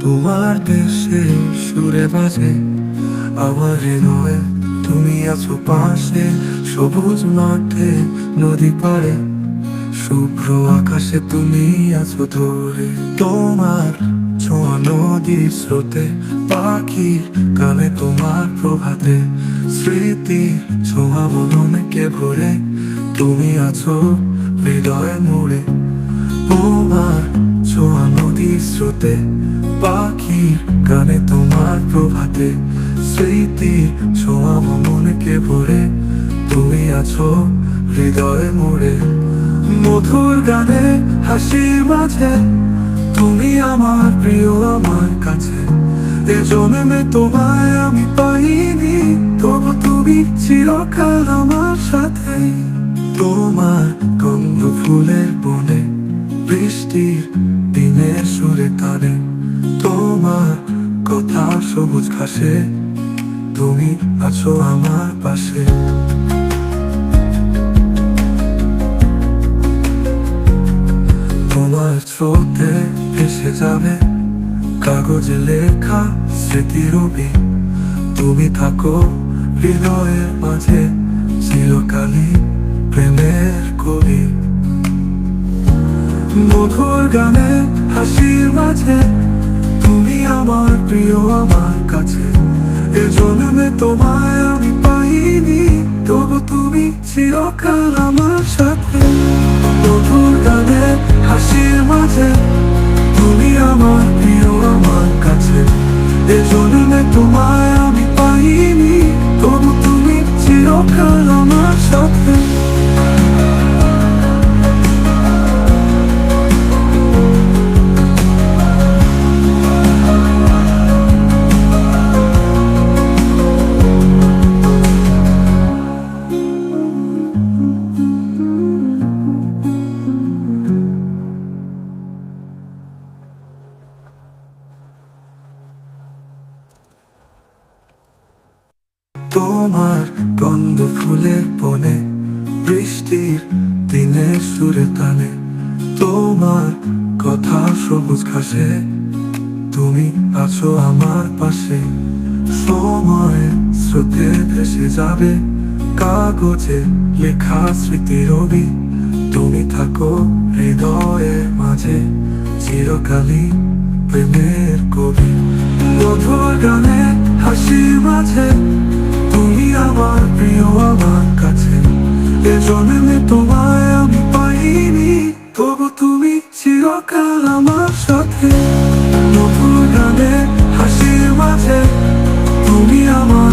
তোমার দেশে সুরে বাজে আমার হৃদয়ে। তুমি আছো পাশে, সবুজ মাঠে, নদী পাড়ে। শুভ্র আকাশে তুমি আছো ধরে। তোমার ছোঁয়া নদীর স্রোতে, পাখির গানে তোমার প্রভাতে। স্মৃতি ছোঁয়া মনকে ভরে, তুমি আছো হৃদয়ে মোড়ে তোমার ছোঁয়া নদীর স্রোতে পাখির গানে তোমার প্রভাতে, স্মৃতি ছোঁয়া মনকে ভরে। তুমি আছো হৃদয়ে মোড়ে, মধুর গানে, হাসির মাঝে। তুমি আমার প্রিয়, আমার কাছে। এ জন্মে তোমায় আমি পাইনি, তবু তুমি চিরকাল আমার সাথে। তোমার গন্ধ ফুলের বনে, বৃষ্টির দিনের সুরে কথা সবুজ ঘাসে, তুমি আছো আমার পাশে। তোমার স্রোতে এসে যাবে কাগজে লেখা স্মৃতিরূপী তুমি থাকো হৃদয়ের মাঝে, চিরকালই প্রেমের কবি। মধুর গানে হাসির মাঝে প্রিয় আমার কাছে এ জন্মে তোমায় আমি পাইনি তবু তুমি চিরকাল আমার তোমার গন্ধ ফুলের বনে, বৃষ্টির দিনের সুরে তালে। তোমার কথা সবুজ ঘাসে, তুমি আছো আমার পাশে। সময় স্রোতে ভেসে যাবে কাগজে লেখা স্মৃতি রবি তুমি থাকো হৃদয়ের মাঝে, চিরকালই প্রেমের কবি। মধুর গানে হাসির মাঝে তোমায় আমি পাইনি তবু তুমি চিরকাল আমার সাথে। নতুন গানে হাসির মাঝে তুমি আমার